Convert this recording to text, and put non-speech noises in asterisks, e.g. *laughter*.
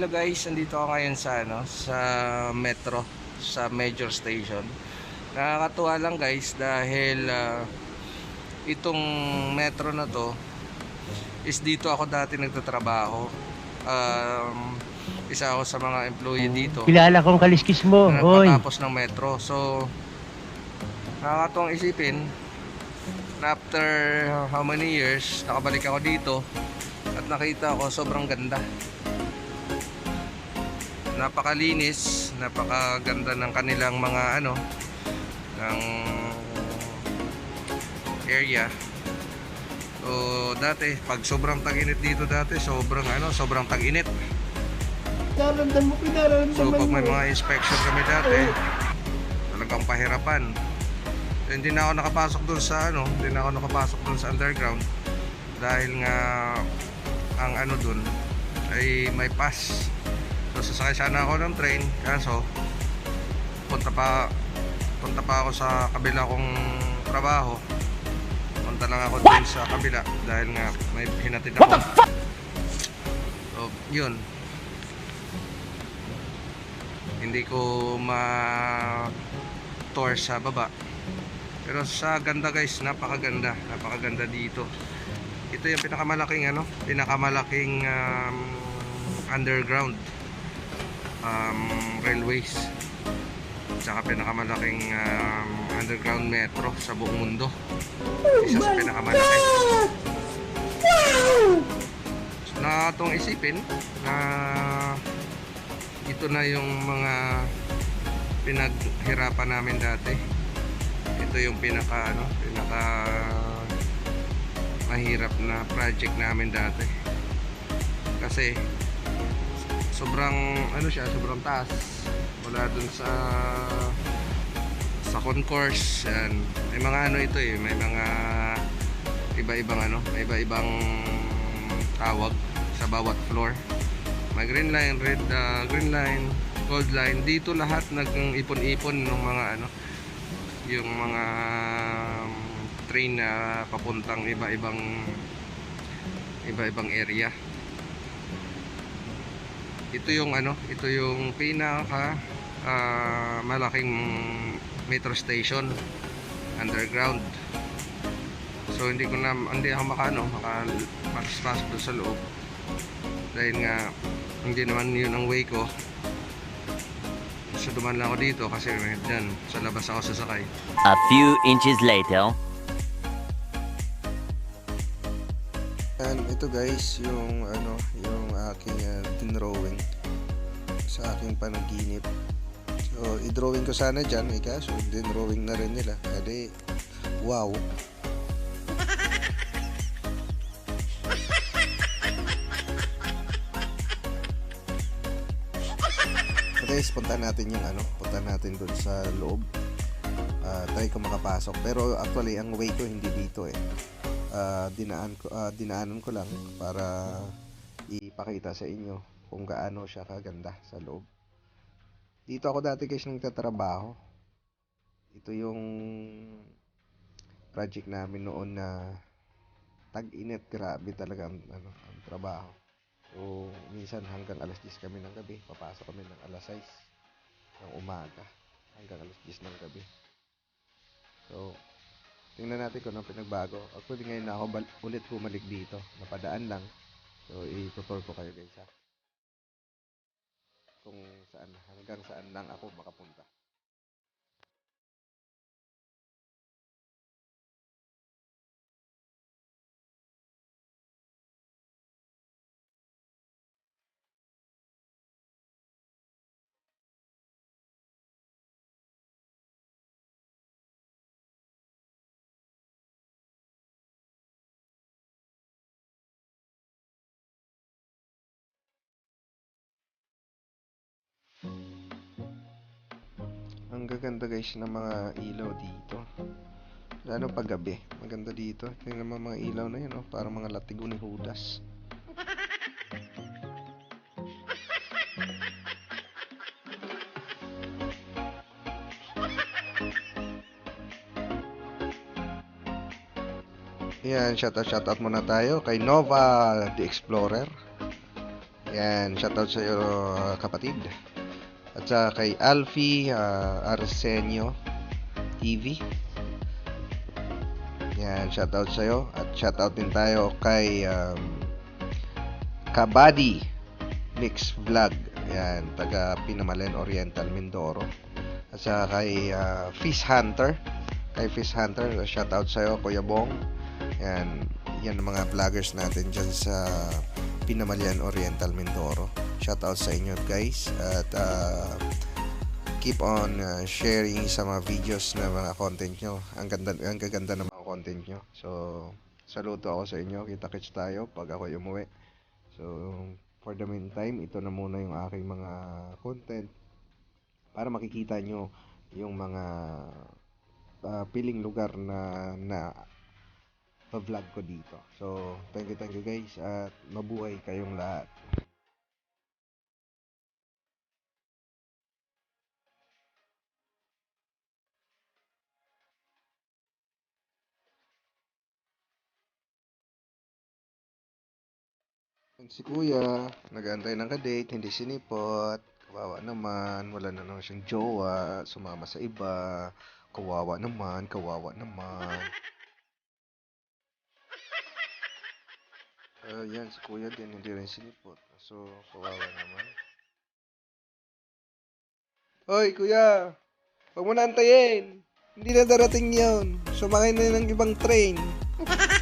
Hello guys, nandito ako ngayon sa ano, sa metro, sa major station. Nakakatuwa lang guys dahil ah, itong metro na to is dito ako dati nagtatrabaho. Um, isa ako sa mga employee dito Kilala kong kaliskis mo. na Hoy. nagpatapos ng metro. So, nakakatuwang isipin na after how many years, nakabalik ako dito at nakita ko sobrang ganda. Napakalinis, napakaganda ng kanilang mga ano, ng area. So, dati, pag sobrang tag-init dito dati, sobrang ano, sobrang tag-init. Mo, So pag may mga inspection kami dati, talagang pahirapan. So, hindi na ako nakapasok doon sa ano, hindi na ako nakapasok doon sa underground dahil nga ang ano doon ay may pass. So sasakay sana ako ng train kaso punta pa punta pa ako sa kabila kong trabaho. Punta lang ako doon sa kabila dahil nga may hinatid ako. So, yun. Hindi ko ma tour sa baba. Pero sa ganda guys napakaganda. Napakaganda dito. Ito yung pinakamalaking ano pinakamalaking um, underground um, railways. Tsaka pinakamalaking um, underground metro sa buong mundo. Isa sa pinakamalaki na itong isipin na ito na yung mga pinaghirapan namin dati. Ito yung pinaka ano pinaka mahirap na project namin dati. Kasi sobrang ano siya sobrang taas wala dun sa sa concourse yan. may mga ano ito eh may mga iba-ibang ano may iba-ibang tawag sa bawat floor may green line, red uh, green line, gold line. Dito lahat nag-ipon-ipon ng mga ano yung mga um, train na papuntang iba-ibang iba-ibang area. Ito yung ano, ito yung pinaka ah, malaking metro station underground. So hindi ko na hindi ako makano, maka pasok doon sa loob. Dahil nga hindi naman yun ang way ko so duman lang ako dito kasi dyan sa labas ako sasakay A few inches later. And ito guys yung ano yung aking uh, drawing sa aking panaginip. So i-drawing ko sana dyan eh kaso drawing na rin nila. Edi wow. Guys punta natin yung ano punta natin dun sa loob. Ah, try ko makapasok. Pero actually ang way ko hindi dito eh Ah, dinaan ko ah, dinaanan ko lang para ipakita sa inyo kung gaano siya kaganda sa loob dito ako dati guys nagtatrabaho ito yung project namin noon na tag-init grabe talaga ang, ano, ang trabaho So, minsan hanggang alas 10 kami ng gabi. Papasok kami ng alas 6 ng umaga. Hanggang alas 10 ng gabi. So, tingnan natin kung anong pinagbago. Actually, ngayon na ako ulit bumalik dito. Napadaan lang. So, itutur ko kayo guys ha. Kung saan, hanggang saan lang ako makapunta. Ang gaganda guys ng mga ilaw dito. Lalo pag gabi. Maganda dito. Tingnan mo mga ilaw na yun, oh. Parang mga latigo ni Judas. Yan, shoutout shoutout muna tayo kay Nova the Explorer. Yan, shoutout sa iyo kapatid. At sa kay Alfie ah, Arsenio TV. Yan, shoutout sa iyo. At shoutout din tayo kay um, Kabady Mix Vlog. Yan, taga Pinamalen Oriental Mindoro. At sa kay ah, Fish Hunter. Kay Fish Hunter, shoutout sa iyo Kuya Bong. Yan, yan mga vloggers natin dyan sa Pinamalian Oriental Mindoro. Shoutout sa inyo guys at uh, keep on uh, sharing sa mga videos na mga content nyo. Ang ganda, ang gaganda ng mga content nyo. So, saludo ako sa inyo. Kita-kits tayo pag ako umuwi. So, for the meantime, ito na muna yung aking mga content para makikita nyo yung mga uh, piling lugar na na vlog ko dito. So, thank you, thank you guys at mabuhay kayong lahat. Si Kuya, nag-aantay ng kadate, hindi sinipot. Kawawa naman, wala na naman siyang jowa, sumama sa iba. Kawawa naman, kawawa naman. Ah, yan, si Kuya din, hindi rin sinipot. So, kawawa naman. Hoy, Kuya! Huwag mo na antayin! Hindi na darating yon. Sumakay na ng ibang train. *laughs*